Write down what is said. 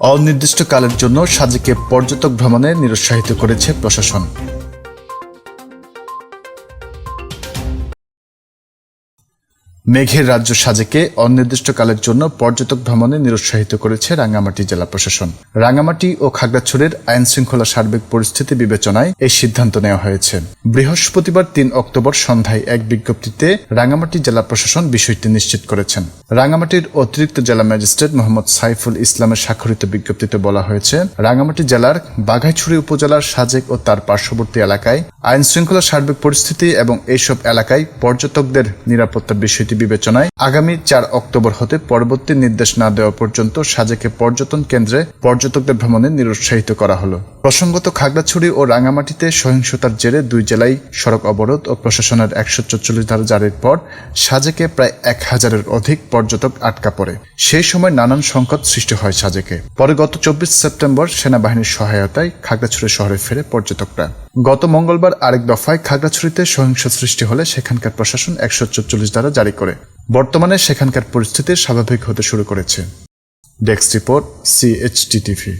অনির্দিষ্টকালের জন্য সাজেকে পর্যটক ভ্রমণে নিরুৎসাহিত করেছে প্রশাসন। মেঘের রাজ্য সাজেকে অনির্দিষ্টকালের জন্য পর্যটক ভ্রমণে নিরুৎসাহিত করেছে রাঙ্গামাটি জেলা প্রশাসন। রাঙ্গামাটি ও খাগড়াছড়ির আইন শৃঙ্খলা সার্বিক পরিস্থিতি বিবেচনায় এই সিদ্ধান্ত নেওয়া হয়েছে। বৃহস্পতিবার তিন অক্টোবর সন্ধ্যায় এক বিজ্ঞপ্তিতে রাঙ্গামাটি জেলা প্রশাসন বিষয়টি নিশ্চিত করেছেন। রাঙ্গামাটির অতিরিক্ত জেলা ম্যাজিস্ট্রেট মোহাম্মদ সাইফুল ইসলামের স্বাক্ষরিত বিজ্ঞপ্তিতে বলা হয়েছে, রাঙ্গামাটি জেলার বাঘাইছড়ি উপজেলার সাজেক ও তার পার্শ্ববর্তী এলাকায় আইন শৃঙ্খলা সার্বিক পরিস্থিতি এবং এইসব এলাকায় পর্যটকদের নিরাপত্তার বিষয়টি বিবেচনায় আগামী চার অক্টোবর হতে পরবর্তী নির্দেশ না দেওয়া পর্যন্ত সাজেকে পর্যটন কেন্দ্রে পর্যটকদের ভ্রমণে নিরুৎসাহিত করা হলো। প্রসঙ্গত খাগড়াছড়ি ও রাঙ্গামাটিতে সহিংসতার জেরে দুই জেলায় সড়ক অবরোধ ও প্রশাসনের একশো চল্লিশ ধারা জারির পর সাজেকে প্রায় এক হাজারের অধিক পর্যটক আটকা পড়ে। সেই সময় নানান সংকট সৃষ্টি হয় সাজেকে। পরে গত চব্বিশ সেপ্টেম্বর সেনাবাহিনীর সহায়তায় খাগড়াছড়ি শহরে ফেরে পর্যটকরা। গত মঙ্গলবার আরেক দফায় খাগড়াছড়িতে সহিংস সৃষ্টি হলে সেখানকার প্রশাসন একশো চল্লিশ ধারা জারি করে। বর্তমানে সেখানকার পরিস্থিতি স্বাভাবিক হতে শুরু করেছে। Desk report CHT TV